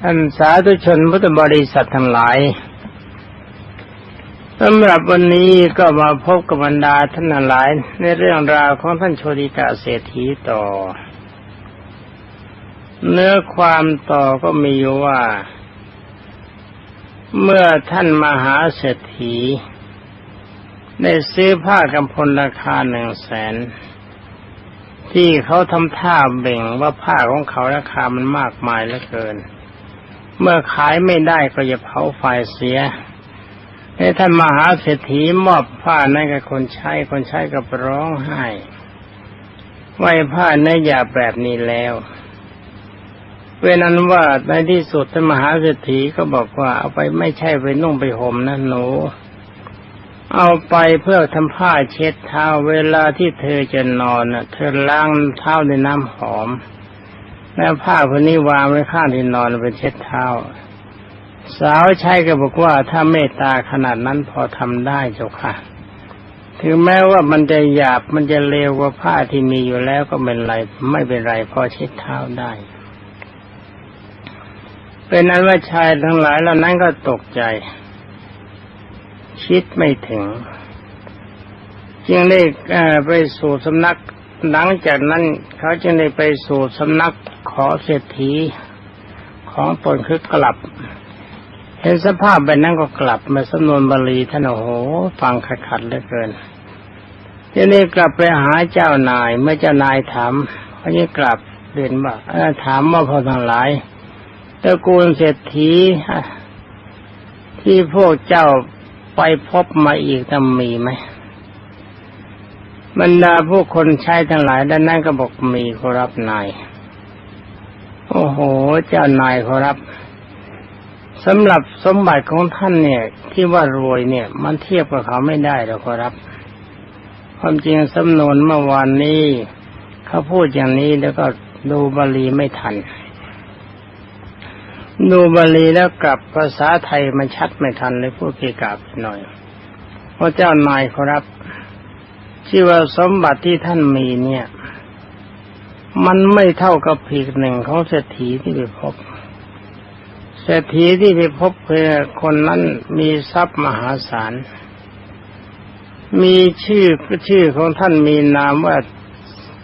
ท่านสาธุชนพุทธบริษัททั้งหลายสำหรับวันนี้ก็มาพบกับบรรดาท่านหลาย ในเรื่องราวของท่านโชติกาเศรษฐีต่อ เนื้อความต่อก็มีอยู่ว่า เมื่อท่านมหาเศรษฐีได้ซื้อผ้ากำพลราคาหนึ่งแสน ที่เขาทำท่าเบ่งว่าผ้าของเขาราคามันมากมายเหลือเกิน เมื่อขายไม่ได้ก็จะเผาไฟเสียให้ท่านมหาเศรษฐีมอบผ้านั้นกับคนใช้คนใช้ก็ร้องไห้ไว้ผ้านื้อหยาบแบบนี้แล้วเวนั้นว่าในที่สุดท่านมหาเศรษฐีก็บอกว่าเอาไปไม่ใช่ไปนุ่งไปห่มนะหนู เอาไปเพื่อทำผ้าเช็ดเท้าเวลาที่เธอจะนอนเธอล้างเท้าด้วยน้ำหอม แล้วผ้าคนนี้วางไว้ข้างที่นอนเป็นเช็ดเท้า สาวใช้ก็บอกว่าถ้าเมตตาขนาดนั้นพอทำได้เจ้าค่ะ ถึงแม้ว่ามันจะหยาบมันจะเลวกว่าผ้าที่มีอยู่แล้วก็เป็นไรไม่เป็นไรพอเช็ดเท้าได้ เป็นนั้นว่าชายทั้งหลายเหล่านั้นก็ตกใจ คิดไม่ถึง จึงได้ไปสู่สำนักหลังจากนั้นเขาจึงได้ไปสู่สำนักขอเศรษฐีของตนคือกลับ เห็นสภาพแบบนั้นก็กลับมาสำนวนบาลีท่านโอ้โห ฟังขัดขัดเหลือเกินทีนี้กลับไปหาเจ้านายเมื่อเจ้านายถามเขาจะกลับเรียนว่าถามว่าพอทั้งหลายตระกูลเศรษฐีที่พวกเจ้า ไปพบมาอีกจะมีไหมบรรดาผู้คนใช้ทั้งหลายด้านนั้นก็บอกมีขอรับนาย โอ้โห เจ้านายขอรับสำหรับสมบัติของท่านเนี่ย ที่ว่ารวยเนี่ย มันเทียบกับเขาไม่ได้หรอกขอรับ ความจริงสำนวนเมื่อวานนี้ เขาพูดอย่างนี้แล้วก็ดูบาลีไม่ทัน ดูบาลีแล้วกลับภาษาไทยมันชัดไม่ทันเลยพูดเกกาบหน่อยเพราะเจ้านายขอรับที่ว่าสมบัติที่ท่านมีเนี่ย มันไม่เท่ากับผีกหนึ่งของเศรษฐีที่ไปพบเศรษฐีที่ไปพบคือคนนั้นมีทรัพย์มหาศาล มีชื่อชื่อของท่านมีนามว่า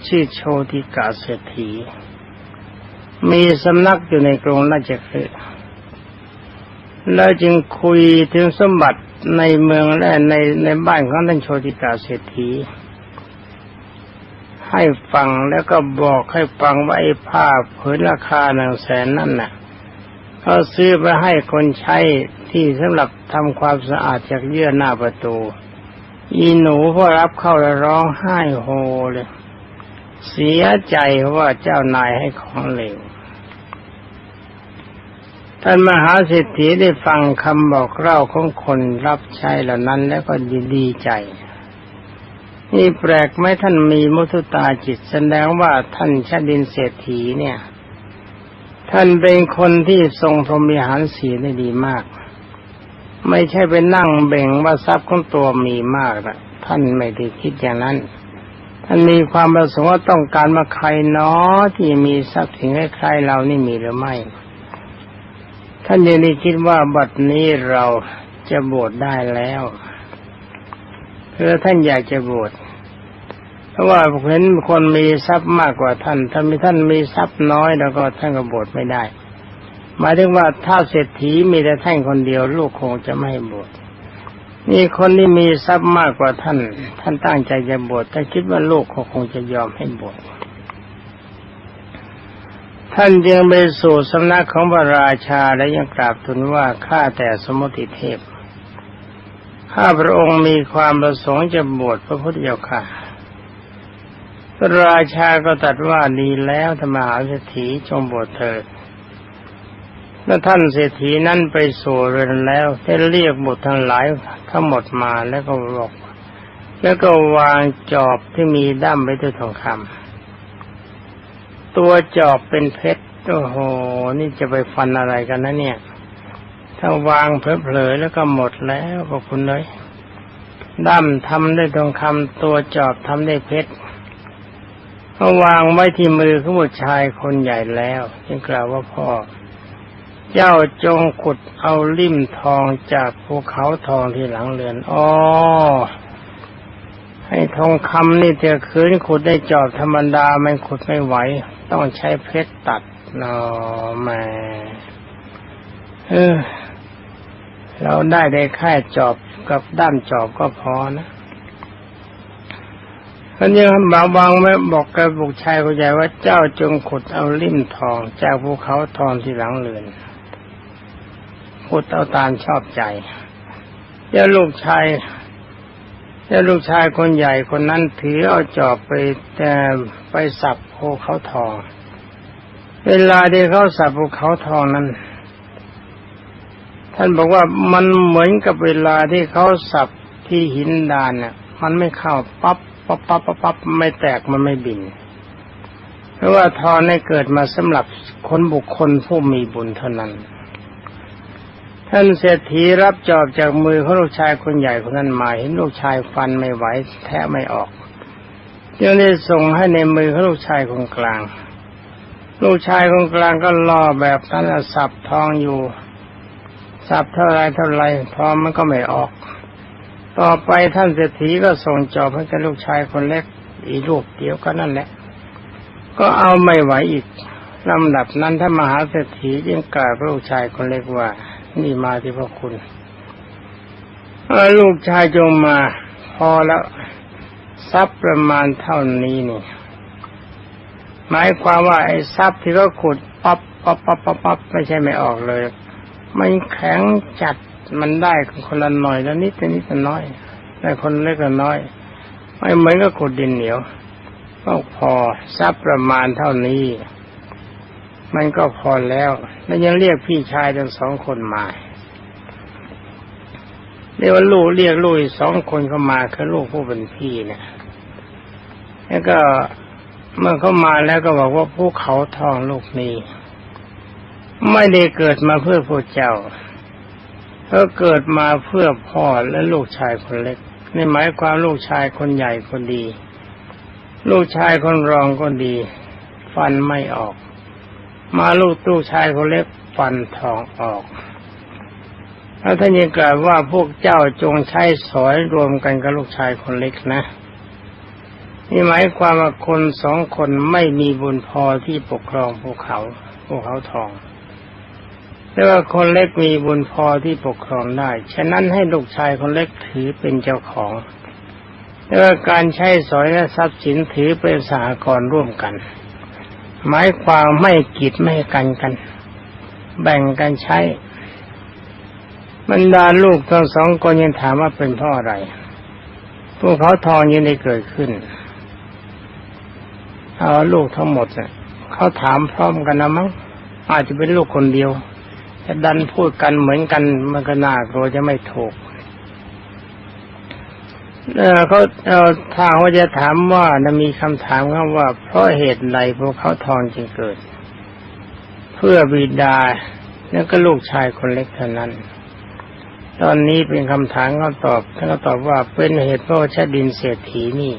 ชื่อโชติกาเศรษฐี มีสำนักอยู่ในกรุงราชคฤห์แล้วจึงคุยถึงสมบัติในเมืองและในในบ้านของท่านโชติกาเศรษฐี ให้ฟังแล้วก็บอกให้ฟังว่าไอ้ผ้าผืนราคาหนึ่งแสนนั่นน่ะเขาซื้อไปให้คนใช้ที่สำหรับทำความสะอาดจากเยื่อหน้าประตู อีหนูพอรับเข้าแล้วร้องไห้โฮเลย เสียใจว่าเจ้านายให้ของเหลว ท่านมหาเศรษฐีได้ฟังคำบอกเล่าของคนรับใช้เหล่านั้นแล้วก็ดีใจ นี่แปลกไหมท่านมีมุทุตาจิตแสดงว่าท่านชาดินเศรษฐีเนี่ย ท่านเป็นคนที่ทรงพรหมิหารสีได้ดีมาก ไม่ใช่ไปนั่งเบ่งว่าทรัพย์ของตัวมีมากนะท่านไม่ได้คิดอย่างนั้น ท่านมีความประสงค์ว่าต้องการมาใครเนาะที่มีทรัพย์สินคล้ายๆเรานี่มีหรือไม่ ท่านยังได้คิดว่าบัดนี้เราจะบวชได้แล้วคือท่านอยากจะบวชเพราะว่าเห็นคนมีทรัพย์มากกว่าท่าน ถ้ามีท่านมีทรัพย์น้อยแล้วก็ท่านก็บวชไม่ได้ หมายถึงว่าถ้าเศรษฐีมีแต่ท่านคนเดียว ลูกคงจะไม่บวชนี่คนที่มีทรัพย์มากกว่าท่าน ท่านตั้งใจจะบวชแต่คิดว่าลูกเขาคงจะยอมให้บวช ท่านจึงไปสู่สำนักของพระราชาและยังกราบทูลว่าข้าแต่สมุติเทพ ข้าพระองค์มีความประสงค์จะบวชพระพุทธเจ้าค่ะพระราชาก็ตรัสว่าดีแล้วธรรมหาเศรษฐีจงบวชเถิดเมื่อท่านเศรษฐีนั้นไปสู่เรือนแล้วได้เรียกบุตรทั้งหลายทั้งหมดมาแล้วก็บอกแล้วก็วางจอบที่มีด้ามไว้ด้วยทองคำ ตัวจอบเป็นเพชรโอ้โห นี่จะไปฟันอะไรกันนะเนี่ย ถ้าวางเพลอๆแล้วก็หมดแล้วขอบคุณเลยด้ามทำได้ทองคำตัวจอบทำได้เพชรเขาวางไว้ที่มือของบุตรชายคนใหญ่แล้ว จึงกล่าวว่าพ่อ เจ้าจงขุดเอาลิ่มทองจากภูเขาทองที่หลังเรือนอ๋อ ให้ทองคำนี่เถอะคืนขุดได้จอบธรรมดามันขุดไม่ไหว ต้องใช้เพชรตัดนอแม่เออเราได้ได้แค่จอบกับด้ามจอบก็พอนะคนยังบางบางไม่บอกกับบุกชายคนใหญ่ว่าเจ้าจงขุดเอาลิ่มทองจากภูเขาทองที่หลังเรือนขุดเอาตามชอบใจเจ้าลูกชาย เจ้าลูกชายคนใหญ่คนนั้นถือเอาจอบไปแต่ไปสับภูเขาทอง เวลาที่เขาสับภูเขาทองนั้น ท่านบอกว่ามันเหมือนกับเวลาที่เขาสับที่หินดานน่ะมันไม่เข้าปั๊บปั๊บปั๊บปั๊บปั๊บไม่แตกมันไม่บิน เพราะว่าทอนให้เกิดมาสำหรับคนบุคคลผู้มีบุญเท่านั้น ท่านเศรษฐีรับจอบจากมือของลูกชายคนใหญ่คนนั้นมาเห็นลูกชายฟันไม่ไหวแทะไม่ออกจึงได้ส่งให้ในมือของลูกชายคนกลาง ลูกชายคนกลางก็รอแบบนั้นสับทองอยู่ สับเท่าไรเท่าไรทองมันก็ไม่ออก ต่อไปท่านเศรษฐีก็ส่งจอบให้กับลูกชายคนเล็กอีลูกเดียวก็นั่นแหละ ก็เอาไม่ไหวอีกลำดับนั้นท่านมหาเศรษฐีจึงกล่าวลูกชายคนเล็กว่า นี่มาที่พระคุณลูกชายจงมา พอแล้วทรัพย์ประมาณเท่านี้นี่หมายความว่าไอ้ทรัพย์ที่เขาขุดปั๊บปั๊บปั๊บปั๊บปั๊บไม่ใช่ไม่ออกเลยมันแข็งจัดมันได้คนละหน่อยแล้วนิดละนิดละน้อยได้คนเล็กละน้อย ไม่เหมือนกับขุดดินเหนียวก็พอทรัพย์ประมาณเท่านี้ มันก็พอแล้วแล้วยังเรียกพี่ชายทั้งสองคนมาเรียกว่าลูกเรียกลูกอีสองคนเข้ามาคือลูกผู้เป็นพี่เนี่ยแล้วก็เมื่อเขามาแล้วก็บอกว่าภูเขาทองลูกนี้ ไม่ได้เกิดมาเพื่อพระเจ้าเขาเกิดมาเพื่อพ่อและลูกชายคนเล็กในหมายความลูกชายคนใหญ่คนดี ลูกชายคนรองก็ดี ฟันไม่ออก มาลูกตู้ชายคนเล็กฟันทองออกแล้วท่านยังกล่าวว่าพวกเจ้าจงใช้สอยรวมกันกับลูกชายคนเล็กนะนี่หมายความว่าคนสองคนไม่มีบุญพอที่ปกครองภูเขาภูเขาทอง แต่ว่าคนเล็กมีบุญพอที่ปกครองได้ ฉะนั้นให้ลูกชายคนเล็กถือเป็นเจ้าของ แต่ว่าการใช้สอยและทรัพย์สินถือเป็นสหกรณ์ร่วมกัน หมายความไม่กีดไม่กันกัน แบ่งกันใช้บรรดาลูกทั้งสองคนยังถามว่าเป็นเพราะอะไร พวกเขาทองยังได้เกิดขึ้นเอาลูกทั้งหมดเนี่ยเขาถามพร้อมกันนะมั้งอาจจะเป็นลูกคนเดียวแต่ดันพูดกันเหมือนกันมันก็น่ากลัวจะไม่ถูก เออเขาเออถ้าเขาจะถามว่านะมีคำถามครับว่า เพราะเหตุใดพวกเขาทองจึงเกิด เพื่อบิดาแล้วก็ลูกชายคนเล็กเท่านั้น ตอนนี้เป็นคำถามเขาตอบท่านก็ตอบว่าเป็นเหตุเพราะชาดินเศรษฐีนี่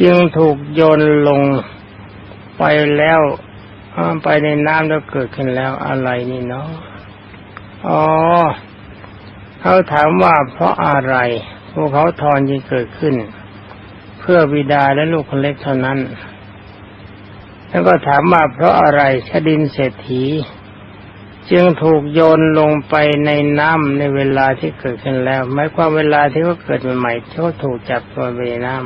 จึงถูกโยนลงไปแล้วไปในน้ำแล้วเกิดขึ้นแล้วอะไรนี่เนาะอ๋อ เขาถามว่าเพราะอะไรพวกเขาทอนจึงเกิดขึ้น เพื่อบิดาและลูกคนเล็กเท่านั้น แล้วก็ถามว่าเพราะอะไรชดินเศรษฐี จึงถูกโยนลงไปในน้ำในเวลาที่เกิดขึ้นแล้วหมายความเวลาที่เขาเกิดใหม่ๆเขาถูกจับตัวไปในน้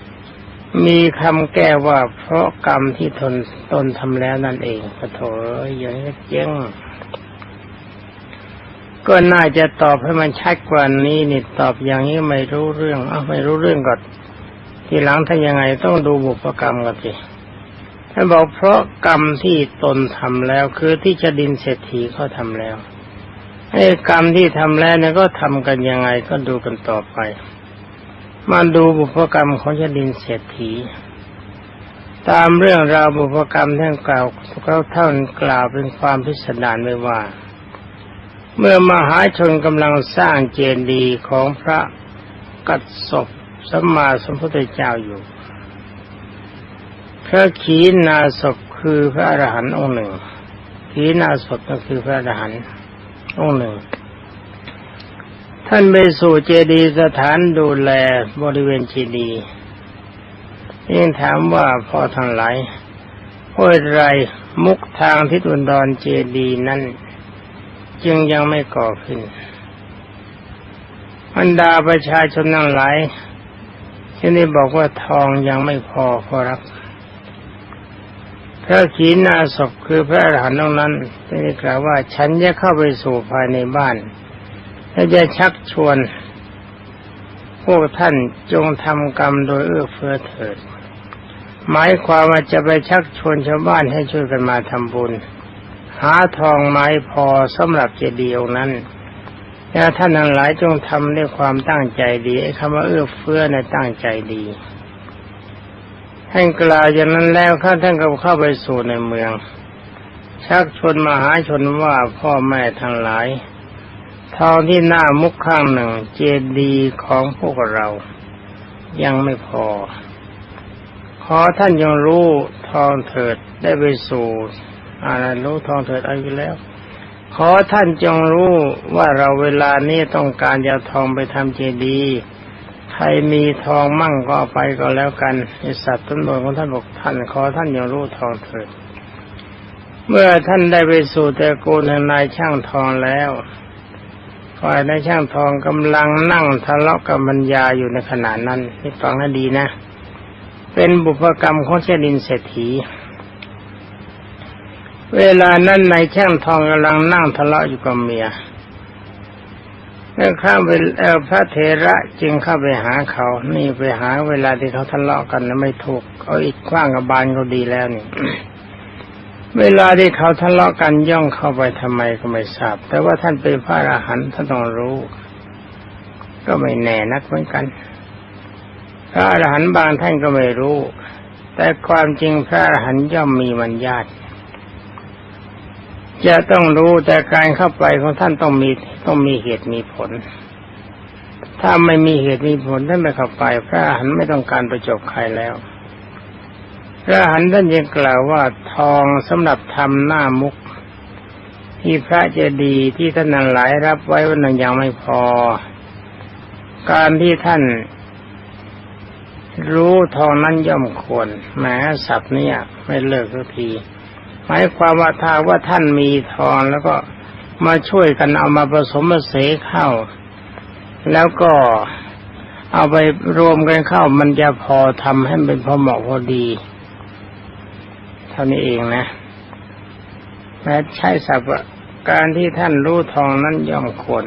ำมีคำแก้ว่าเพราะกรรมที่ทนตนทำแล้วนั่นเองปะโถอย่างนี้เจ๊ง ก็น่าจะตอบให้มันชัดกว่านี้นี่ตอบอย่างนี้ไม่รู้เรื่องอ้าไม่รู้เรื่องก่อนทีหลังถ้ายังไงต้องดูบุพกรรมก่อนสิท่านบอกเพราะกรรมที่ตนทำแล้ว คือที่จะดินเศรษฐีเขาทำแล้วไอ้กรรมที่ทำแล้วเนี่ยก็ทำกันยังไงก็ดูกันต่อไป มาดูบุพกรรมของชดินเศรษฐี ตามเรื่องราวบุพกรรมท่านกล่าวเขาเท่านกล่าวเป็นความพิสดารไว้ว่า เมื่อมหาชนกำลังสร้างเจดีย์ของพระกัสสปสัมมาสัมพุทธเจ้าอยู่ พระขีณาศพคือพระอรหันต์องค์หนึ่ง ขีณาสพก็คือพระอรหันต์องค์หนึ่ง ท่านไปสู่เจดีย์สถานดูแลบริเวณเจดีย์ยิ่งถามว่าพ่อทั้งหลายพราะอไรมุกทางทิศอุดรเจดีย์นั้น จึงยังไม่ก่อขึ้นบรรดาประชาชนทั้งหลายที่นี่บอกว่าทองยังไม่พอขอรับพระขีณาศพคือพระอรหันต์ตรงนั้นได้กล่าวว่า ฉันจะเข้าไปสู่ภายในบ้านและจะชักชวน พวกท่านจงทำกรรมโดยเอื้อเฟื้อเถิด หมายความว่าจะไปชักชวนชาวบ้านให้ช่วยกันมาทำบุญ หาทองไม้พอสำหรับเจดีย์องนั้นและท่านทั้งหลายจงทำด้วยความตั้งใจดีไอ้คำว่าเอื้อเฟื้อในตั้งใจดีท่านกล่าวอย่างนั้นแล้วข้าท่านก็เข้าไปสู่ในเมือง ชักชวนมหาชนว่าพ่อแม่ทั้งหลาย ทองที่หน้ามุกข้างหนึ่งเจดีย์ของพวกเรา ยังไม่พอ ขอท่านยังรู้ทองเถิดได้ไปสู่ อะไรรู้ทองเถิดเอาอยู่แล้ว ขอท่านจงรู้ว่าเราเวลานี้ต้องการจะทองไปทำเจดีย์ใครมีทองมั่งก็ไปก็แล้วกันไอสัตว์ต้นบนของท่านบอกท่าน ขอท่านยังรู้ทองเถิด เมื่อท่านได้ไปสู่แต่กูลแห่งนายช่างทองแล้วฝ่ายนายช่างทองกำลังนั่งทะเลาะกับบรรยาอยู่ในขณะนั้นนี่ฟังให้ดีนะ เป็นบุพกรรมของเชดินเศรษฐี เวลานั้นนายช่างทองกำลังนั่งทะเลาะอยู่กับเมียแล้วข้าไปเออพระเทระจึงเข้าไปหาเขา นี่ไปหาเวลาที่เขาทะเลาะกันนะไม่ถูกเอาอีกกว้างกับบานเขาดีแล้วนี่เวลาที่เขาทะเลาะกันย่องเข้าไปทำไมก็ไม่ทราบ แต่ว่าท่านเป็นพระอรหันต์ท่านต้องรู้ ก็ไม่แน่นักเหมือนกัน พระอรหันต์บางท่านก็ไม่รู้ แต่ความจริงพระอรหันต์ย่อมมีมันญาติ จะต้องรู้แต่การเข้าไปของท่านต้องมีต้องมีเหตุมีผล ถ้าไม่มีเหตุมีผลท่านไม่เข้าไป พระหันไม่ต้องการประจบใครแล้ว พระหันท่านยังกล่าวว่าทองสำหรับทำหน้ามุก ที่พระเจดีย์ที่ท่านนั้นหลายรับไว้ว่านั้นยังไม่พอ การที่ท่านรู้ทองนั้นย่อมควรแม้สับเนี่ย ไม่เลิกสักที หมายความว่าถ้าว่าท่านมีทองแล้วก็มาช่วยกันเอามาผสมมาเสเข้า แล้วก็เอาไปรวมกันเข้า มันจะพอทำให้เป็นพอเหมาะพอดีเท่านี้เองนะแม้ใช้สับการที่ท่านรู้ทองนั้นย่อมควร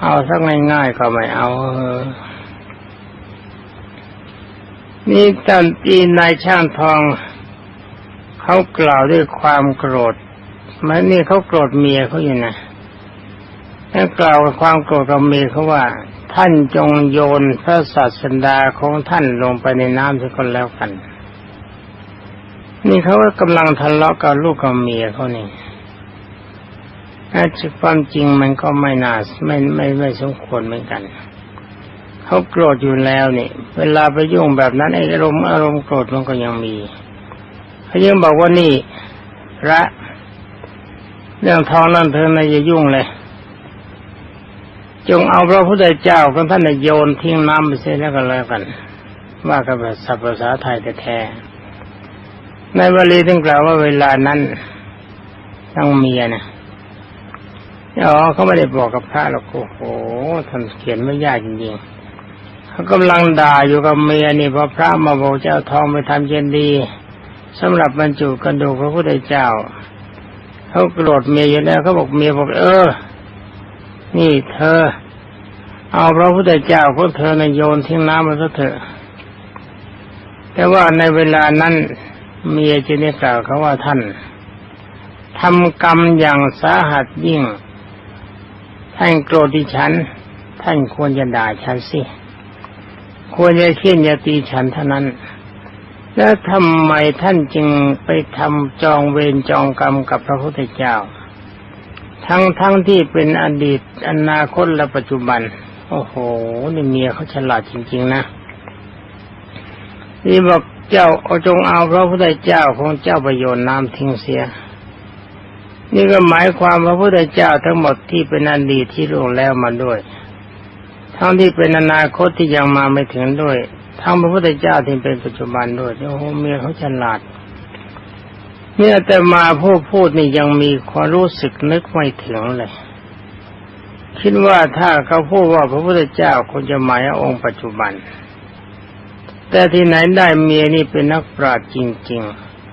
เอาสักง่ายๆก็ไม่เอานี่ตอนตีนายช่างทอง เขากล่าวด้วยความโกรธมันนี่เขาโกรธเมียเขาอยู่นะถ้ากล่าวความโกรธกับเมียเขาว่า ท่านจงโยนพระศาสดาของท่านลงไปในน้ำทุกคนแล้วกัน นี่เขาก็กำลังทะเลาะกับลูกกับเมียเขานี่ถ้าความจริงมันก็ไม่น่าไม่ไม่ไม่สมควรเหมือนกันเขาโกรธอยู่แล้วนี่ เวลาไปยุ่งแบบนั้นไอ้อารมณ์อารมณ์โกรธมันก็ยังมี เขายังบอกว่านี่พระเรื่องทองนั่นเธอในอย่ายุ่งเลย จงเอาพระพุทธเจ้าของท่านโยนทิ้งน้ำไปเสียแล้วก็แล้วกัน ว่ากับศัพท์ภาษาไทยแท้ในวลีถึงกล่าวว่าเวลานั้นต้องเมียนะอ๋อเขาไม่ได้บอกกับพระหรอกโอ้โหท่านเขียนไม่ยากจริงๆเขากำลังด่าอยู่กับเมียนี่พอพระมาบอกเจ้าทองไปทำเจนดี สำหรับบรรจุกระดูกพระพุทธเจ้าเขาโกรธเมียอยู่แล้วเขาบอกเมียบอกเออ นี่เธอ เอาพระพุทธเจ้าของเธอในโยนทิ้งน้ำมาซะเถอะ แต่ว่าในเวลานั้นเมียจึงได้กล่าวเขาว่าท่านทำกรรมอย่างสาหัสยิ่ง ท่านโกรธดิฉัน ท่านควรจะด่าฉันสิ ควรจะเขียนยาตีฉันเท่านั้น แล้วทำไมท่านจึงไปทำจองเวรจองกรรมกับพระพุทธเจ้า ทั้งทั้งที่เป็นอดีตอนาคตและปัจจุบัน โอ้โหนี่เมียเขาฉลาดจริง ๆ นะนี่บอกเจ้าเอาจงเอาพระพุทธเจ้าของเจ้าประโยชน์น้ำทิ้งเสีย นี่ก็หมายความพระพุทธเจ้าทั้งหมดที่เป็นอดีตที่ล่วงแล้วมาด้วย ทั้งที่เป็นอนาคตที่ยังมาไม่ถึงด้วย ทั้งพระพุทธเจ้าที่เป็นปัจจุบันด้วยโอ้โหเมียเขาฉลาดเนี่ยแต่มาผู้พูดนี่ยังมีความรู้สึกนึกไม่ถึงเลย คิดว่าถ้าเขาพูดว่าพระพุทธเจ้าคงจะหมายองค์ปัจจุบัน แต่ที่ไหนได้เมียนี่เป็นนักปราชญ์จริง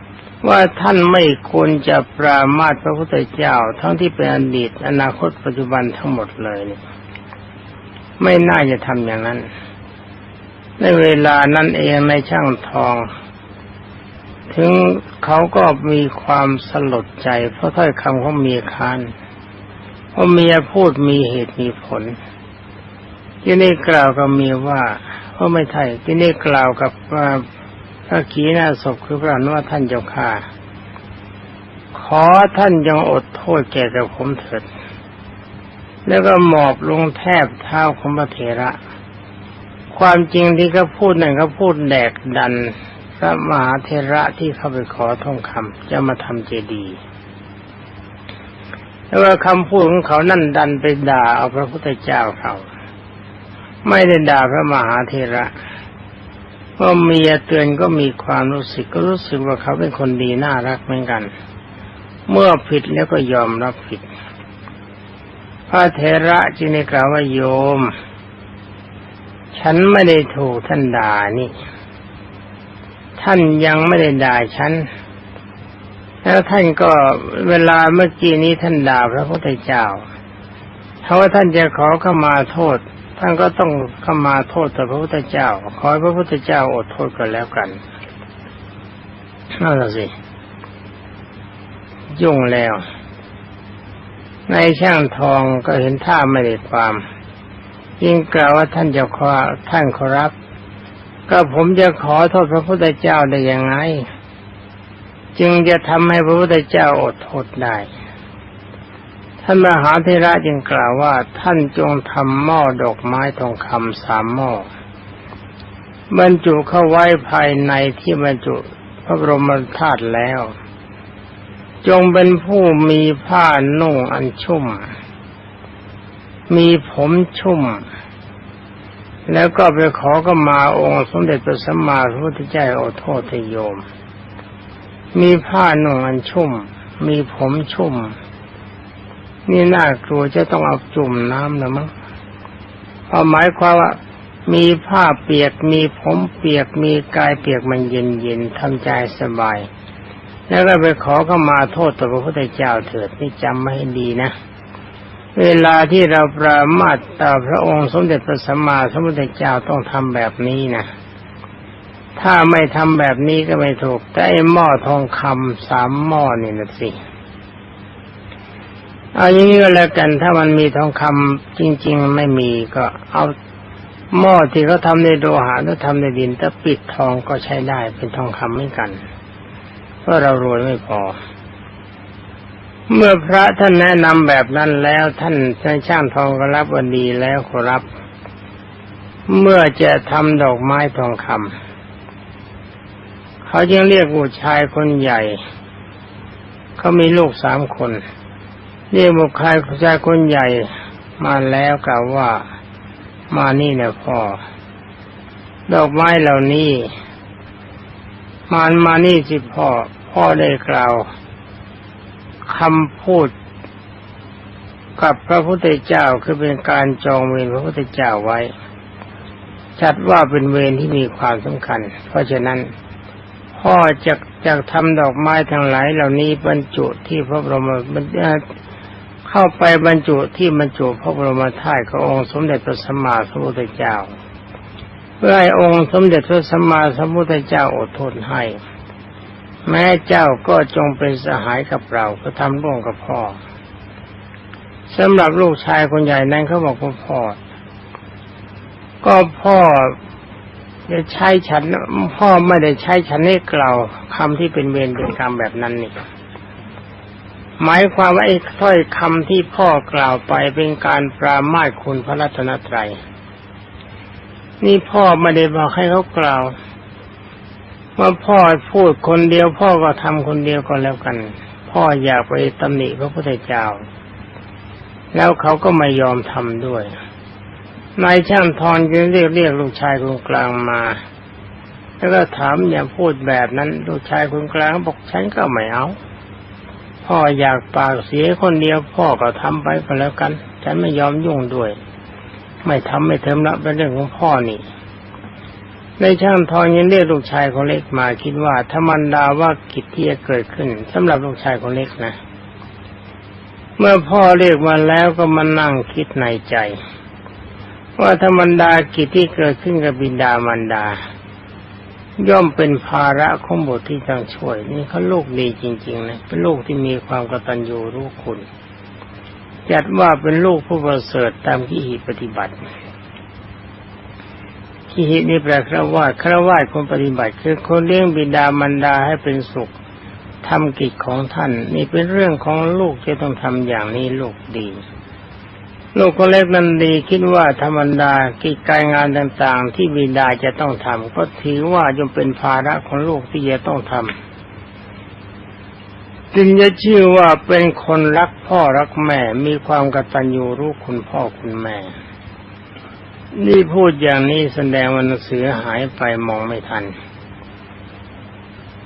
ๆ ว่าท่านไม่ควรจะปรามาสพระพุทธเจ้า ทั้งที่เป็นอดีต อนาคตปัจจุบันทั้งหมดเลยนี่ไม่น่าจะทำอย่างนั้น ในเวลานั้นเองในช่างทอง ถึงเขาก็มีความสลดใจ เพราะถ้อยคำของเมียคานเพราะเมียพูดมีเหตุมีผลที่นี่กล่าวกับเมียว่าเพราะไม่ใช่ที่นี่กล่าวกับพระขีณาศพคือพระนุว่าท่านเจ้าข้าขอท่านยังอดโทษแก่กับผมเถิด แล้วก็หมอบลงแทบเท้าของพระเถระ ความจริงที่เขาพูดนั่นเขาพูดแดกดันพระมหาเถระที่เข้าไปขอทองคำจะมาทำเจดีย์แต่ว่าคำพูดของเขานั่นดันไปด่าเอาพระพุทธเจ้าเขาไม่ได้ด่าพระมหาเถระเพราเมียเตือนก็มีความรู้สึกก็รู้สึกว่าเขาเป็นคนดีน่ารักเหมือนกัน เมื่อผิดแล้วก็ยอมรับผิด พระเถระจึงได้กล่าวว่าโยม ฉันไม่ได้ถูกท่านด่านี่ ท่านยังไม่ได้ด่าฉัน แล้วท่านก็เวลาเมื่อกี้นี้ท่านด่าพระพุทธเจ้าถ้าว่าท่านจะขอเข้ามาโทษ ท่านก็ต้องเข้ามาโทษต่อพระพุทธเจ้า ขอให้พระพุทธเจ้าอดโทษกันแล้วกันนั่นสิยุ่งแล้ว ในช่างทองก็เห็นท่าไม่ได้ความ ยิ่งกล่าวว่าท่านจะขอท่านขอรับ ก็ผมจะขอโทษพระพุทธเจ้าได้ยังไง จึงจะทำให้พระพุทธเจ้าอดทนได้ ท่านมหาเทระจึงกล่าวว่าท่านจงทำหม้อดอกไม้ทองคำสามหม้อบรรจุเข้าไว้ภายในที่บรรจุพระบรมธาตุแล้ว จงเป็นผู้มีผ้านุ่งอันชุ่ม มีผมชุ่ม แล้วก็ไปขอก็มาองค์สมเด็จพระสัมมาสัมพุทธเจ้าโอโทษโยม มีผ้าหนุ่งอันชุ่ม มีผมชุ่ม นี่น่ากลัวจะต้องเอาจุ่มน้ำนะมั้งเอาหมายความว่ามีผ้าเปียกมีผมเปียกมีกายเปียกมันเย็นเย็นทำใจสบาย แล้วก็ไปขอก็มาโทษต่อพระพุทธเจ้าเถิดนี่จำไม่ให้ดีนะ เวลาที่เราประมาทต่อพระองค์สมเด็จพระสัมมาสัมพุทธเจ้าต้องทำแบบนี้นะ ถ้าไม่ทำแบบนี้ก็ไม่ถูก แต่ไอ้หม้อทองคำสามหม้อนี่นะสิ เอาอย่างนี้ก็แล้วกัน ถ้ามันมีทองคำจริง ๆ ไม่มีก็เอาหม้อที่เขาทำในโลหะหรือทำในดินถ้าปิดทองก็ใช้ได้เป็นทองคำเหมือนกัน เพราะเรารวยไม่พอ เมื่อพระท่านแนะนำแบบนั้นแล้วท่านท่านช่างทองก็รับวันดีแล้วขอรับ เมื่อจะทำดอกไม้ทองคำเขาจึงเรียกผู้ชายคนใหญ่ เขามีลูกสามคน เรียกบุคคลผู้ชายคนใหญ่มาแล้วกล่าวว่ามานี่นะพ่อ ดอกไม้เหล่านี้มันมานี่สิพ่อ พ่อได้กล่าว คำพูดกับพระพุทธเจ้าคือเป็นการจองเวรพระพุทธเจ้าไว้จัดว่าเป็นเวรที่มีความสำคัญ เพราะฉะนั้น พ่อจะจะทำดอกไม้ทั้งหลายเหล่านี้บรรจุที่พระบรมบรรเข้าไปบรรจุที่บรรจุพระบรมธาตุขององค์สมเด็จพระสัมมาสัมพุทธเจ้าเพื่อให้องค์สมเด็จพระสัมมาสัมพุทธเจ้าอดทนให้ แม้เจ้าก็จงเป็นสหายกับเราก็ทำร่วมกับพ่อสำหรับลูกชายคนใหญ่นั้นเขาบอกว่าพ่อ ก็พ่อจะใช้ฉัน พ่อไม่ได้ใช้ฉันให้กล่าวคำที่เป็นเวรเป็นกรรมแบบนั้นนี่หมายความว่าไอ้ถ้อยคำที่พ่อกล่าวไปเป็นการปรามาสคุณพระรัตนตรัย นี่พ่อไม่ได้บอกให้เขากล่าว เมื่อพ่อพูดคนเดียวพ่อก็ทำคนเดียวก็แล้วกัน พ่ออยากไปตำหนิพระพุทธเจ้า แล้วเขาก็ไม่ยอมทำด้วยนายช่างทอนจึงเรียกเรียกลูกชายคนกลางมา แล้วก็ถามอย่าพูดแบบนั้น ลูกชายคนกลางบอกฉันก็ไม่เอาพ่ออยากปากเสียคนเดียวพ่อก็ทำไปก็แล้วกัน ฉันไม่ยอมยุ่งด้วย ไม่ทำไม่เทิมละเป็นเรื่องของพ่อนี่ ในช่างทองยังเรียกลูกชายคนเล็กมาคิดว่าธรรมดาว่ากิจที่จะเกิดขึ้นสำหรับลูกชายคนเล็กนะ เมื่อพ่อเรียกมาแล้วก็มานั่งคิดในใจ ว่าธรรมดากิจที่เกิดขึ้นกับบิดามารดา ย่อมเป็นภาระของบุตรที่ต้องช่วย นี่เขาลูกดีจริง ๆ นะเป็นลูกที่มีความกตัญญูรู้คุณ จัดว่าเป็นลูกผู้ประเสริฐตามที่หีปฏิบัติ ที่หินี่แปลครวาครวาคนปฏิบัติ คือคนเลี้ยงบิดามารดาให้เป็นสุขทำกิจของท่าน นี่เป็นเรื่องของลูกที่ต้องทำอย่างนี้ลูกดี ลูกคนเล็กนั้นดีคิดว่าธรรมดากิจการงานต่างๆ ที่บิดาจะต้องทำก็ถือว่าย่อมเป็นภาระของลูกที่จะต้องทำจึงจะชื่อว่าเป็นคนรักพ่อรักแม่มีความกตัญญูรู้คุณพ่อคุณแม่ นี่พูดอย่างนี้แสดงว่าหนังสือหายไปมองไม่ทัน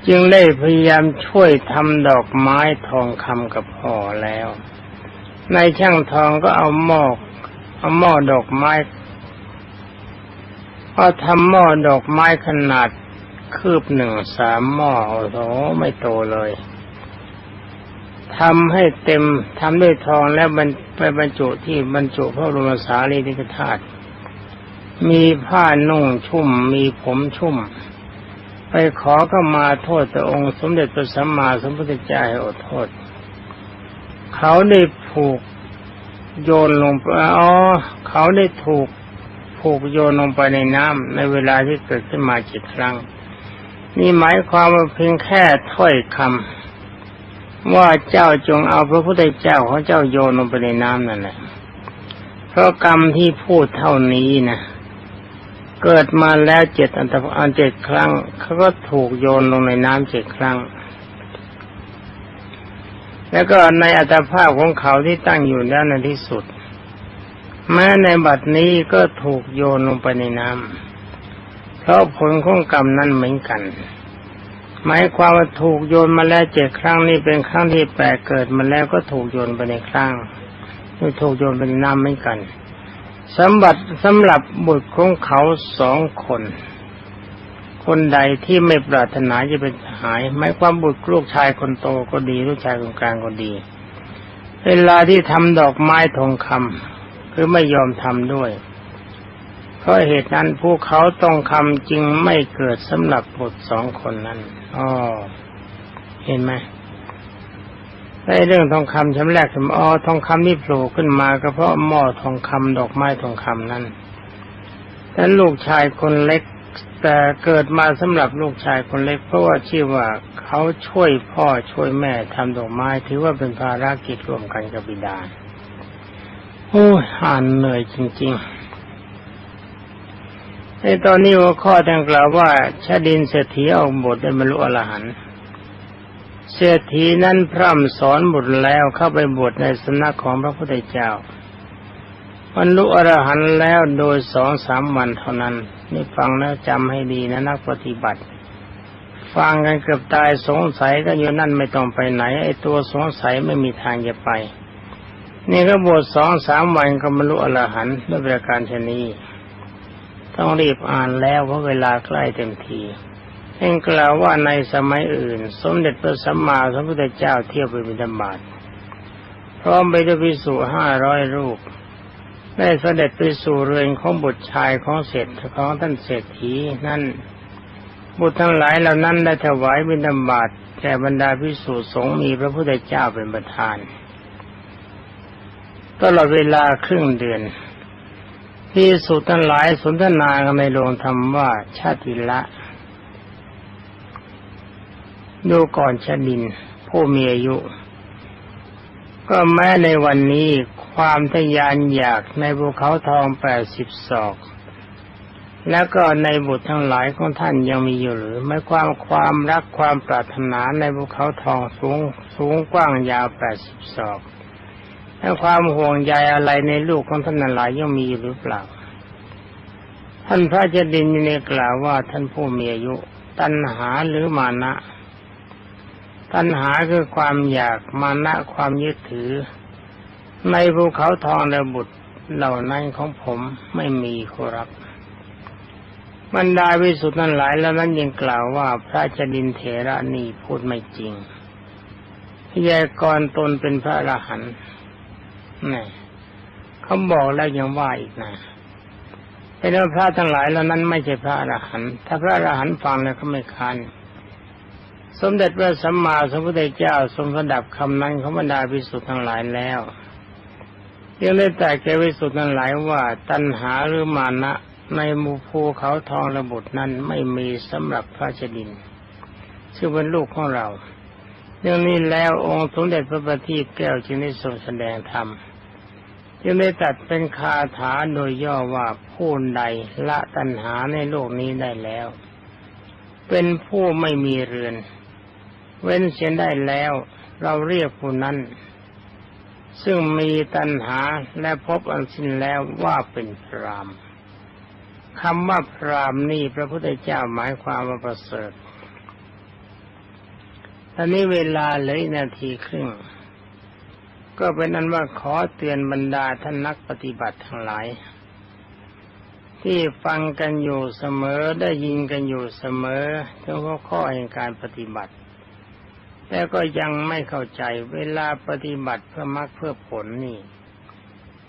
จึงได้พยายามช่วยทำดอกไม้ทองคำกับพ่อแล้ว ในช่างทองก็เอาหม้อเอาหม้อดอกไม้พอทำหม้อดอกไม้ขนาดคืบหนึ่งสามหม้อโอ้โหไม่โตเลยทำให้เต็มทำด้วยทองแล้วมันไปบรรจุที่บรรจุพระบรมสารีริกธาตุ มีผ้านุ่งชุ่ม มีผมชุ่ม ไปขอก็มาโทษต่องค์สมเด็จพระสัมมาสัมพุทธเจ้าให้อดโทษ เขาได้ผูกโยนลงไปอ๋อเขาได้ถูกผูกโยนลงไปในน้ำในเวลาที่เกิดขึ้นมาจิตครั้ง นี่หมายความว่าเพียงแค่ถ้อยคำว่าเจ้าจงเอาพระพุทธเจ้าของเจ้าโยนลงไปในน้ำนั่นแหละเพราะกรรมที่พูดเท่านี้นะ เกิดมาแล้วเจ็ดอันตรอันเจ็ดครั้งเขาก็ถูกโยนลงในน้ำเจ็ดครั้ง แล้วก็ในอัตภาพของเขาที่ตั้งอยู่แล้วในที่สุด แม้ในบัดนี้ก็ถูกโยนลงไปในน้ำเพราะผลของกรรมนั้นเหมือนกันหมายความว่าถูกโยนมาแล้วเจ็ดครั้งนี่เป็นครั้งที่แปดเกิดมาแล้วก็ถูกโยนไปในครั้งถูกโยนไปในน้ำเหมือนกัน สมบัติสำหรับบุตรของเขาสองคน คนใดที่ไม่ปรารถนาจะเป็นหายไม่ความบุตรลูกชายคนโตก็ดี ลูกชายคนกลางก็ดี เวลาที่ทำดอกไม้ทองคำคือไม่ยอมทำด้วย เพราะเหตุนั้นผู้เขาต้องคำจึงไม่เกิดสำหรับบุตรสองคนนั้นอ๋อเห็นไหม ในเรื่องทองคำชั้นแรกสมอ๋อทองคำนี่โผล่ขึ้นมาก็เพราะหม้อทองคำดอกไม้ทองคำนั้นแต่ลูกชายคนเล็ก แต่เกิดมาสำหรับลูกชายคนเล็ก เพราะว่าชื่อว่าเขาช่วยพ่อช่วยแม่ทำดอกไม้ถือว่าเป็นภารกิจร่วมกันกับบิดา โอ้ยอ่านเหนื่อยจริงๆในตอนนี้ว่าข้อดังกล่าวว่าชาดินเศรษฐีออกบทได้บรรลุอรหันต์ เศรษฐีนั้นพร่ำสอนบุตรแล้วเข้าไปบวชในสำนักของพระพุทธเจ้าบรรลุอรหันต์แล้วโดยสองสามวันเท่านั้น นี่ฟังแล้วจำให้ดีนะนักปฏิบัติ ฟังกันเกือบตายสงสัยก็อยู่นั่นไม่ต้องไปไหน ไอ้ตัวสงสัยไม่มีทางจะไป นี่ก็บวชสองสามวันก็บรรลุอรหันต์ด้วยประการชนีต้องรีบอ่านแล้วเพราะเวลาใกล้เต็มที เองกล่าวว่าในสมัยอื่น สมเด็จพระสัมมาสัมพุทธเจ้าเที่ยวไปบิณฑบาตพร้อมไปด้วยพิสุห้าร้อยรูป ได้เสด็จไปสู่เรือนของบุตรชายของเศรษฐของท่านเศรษฐีนั่น บุตรทั้งหลายเหล่านั้นได้ถวายบิณฑบาตแก่บรรดาพิสุสงมีพระพุทธเจ้าเป็นประธานตลอดเวลาครึ่งเดือนพิสุทั้งหลายสนทนากันในโรงธรรมว่าชาติละ ดูก่อนชดิน ผู้มีอายุ ก็แม้ในวันนี้ความทยานอยากในภูเขาทองแปดสิบศอก แล้วก็ในบุตรทั้งหลายของท่านยังมีอยู่หรือไม่ความความรักความปรารถนาในภูเขาทองสูงสูงกว้างยาวแปดสิบศอกและความห่วงใยอะไรในลูกของท่านนั้นหลายยังมีอยู่หรือเปล่า ท่านพระเจดินในกล่าวว่าท่านผู้มีอายุ ตัณหาหรือมานะ ตัณหาคือความอยากมานะความยึดถือ ในภูเขาทองและบุตรเหล่านั้นของผมไม่มีขอรับบรรดาวิสุทธ์นั้นหลายแล้วนั้นยังกล่าวว่าพระจดินเถระนี่พูดไม่จริงพยากรตนเป็นพระอรหันต์นี่เขาบอกแล้วยังว่าอีกนะเป็นพระทั้งหลายแล้วนั้นไม่ใช่พระอรหันต์ถ้าพระอรหันต์ฟังแล้วก็ไม่คัน สมเด็จพระสัมมาสัมพุทธเจ้าทรงระดับคำนั้นของบรรดาวิสุทธ์ทั้งหลายแล้วยังได้แต่แกวิสุทธ์ทั้งหลายว่า ตัณหาหรือมานะในมูภูเขาทองระบุนั้นไม่มีสำหรับพระเจดินซึ่งเป็นลูกของเรา เรื่องนี้แล้วองค์สมเด็จพระบัณฑิตแก้วจึงได้ทรงแสดงธรรมจึงได้ตัดเป็นคาถาโดยย่อว่าผู้ใดละตัณหาในโลกนี้ได้แล้ว เป็นผู้ไม่มีเรือน เว้นเสียได้แล้ว เราเรียกผู้นั้น ซึ่งมีตัณหาและพบอันสิ้นแล้วว่าเป็นพรามคำว่าพรามนี่พระพุทธเจ้าหมายความว่าประเสริฐตอนนี้เวลาเหลือนาทีครึ่งก็เป็นนั้นว่าขอเตือนบรรดาท่านนักปฏิบัติทั้งหลาย ที่ฟังกันอยู่เสมอได้ยินกันอยู่เสมอถึงข้อข้อแห่งการปฏิบัติ แต่ก็ยังไม่เข้าใจเวลาปฏิบัติเพื่อมรรคเพื่อผลนี่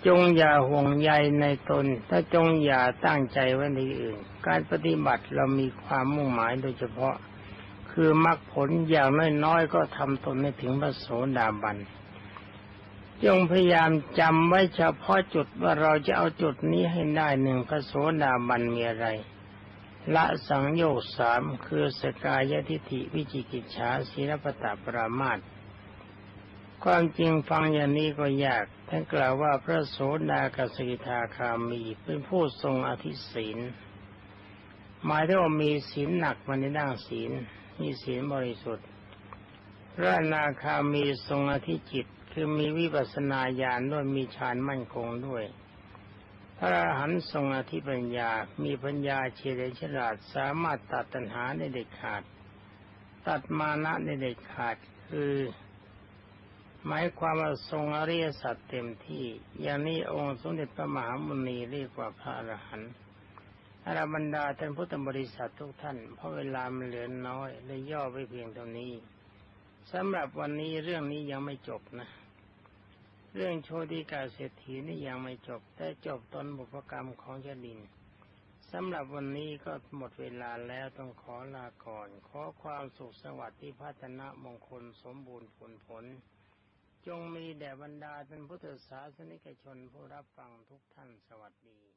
จงอย่าห่วงใยในตน ถ้าจงอย่าตั้งใจไว้ในอื่น การปฏิบัติเรามีความมุ่งหมายโดยเฉพาะ คือมรรคผลอย่างน้อยๆก็ทำตนให้ถึงพระโสดาบันจงพยายามจำไว้เฉพาะจุดว่าเราจะเอาจุดนี้ให้ได้หนึ่งพระโสดาบันมีอะไร ละสังโยชน์สามคือสกายทิฏฐิวิจิกิจฉาศีลปตปรามาตความจริงฟังอย่างนี้ก็ยากท่านกล่าวว่าพระโสดากสกิทาคามีเป็นผู้ทรงอธิศีลหมายถึงว่ามีศีลหนักมาในด้านศีลมีศีลบริสุทธิ์พระนาคามีทรงอธิจิตคือมีวิปัสสนาญาณด้วยมีฌานมั่นคงด้วย พระอรหันต์ทรงอธิปัญญา มีปัญญาเฉลียวฉลาด สามารถตัดตัณหาได้เด็ดขาด ตัดมานะได้เด็ดขาด คือหมายความว่าทรงอริยสัจเต็มที่ อย่างนี้องค์สมเด็จพระมหามุนีเรียกว่าพระอรหันต์อรบรรดาท่านพุทธบริษัททุกท่าน เพราะเวลามันเหลือน้อยเลยย่อไปเพียงเท่านี้สำหรับวันนี้เรื่องนี้ยังไม่จบนะ เรื่องโชติกาเศรษฐีนี่ยังไม่จบ แต่จบตอนบุพกรรมของชดินสำหรับวันนี้ก็หมดเวลาแล้วต้องขอลาก่อน ขอความสุขสวัสดิ์ที่พัฒนามงคลสมบูรณ์ผลผล จงมีแด่บรรดาท่านพุทธศาสนิกชนผู้รับฟังทุกท่านสวัสดี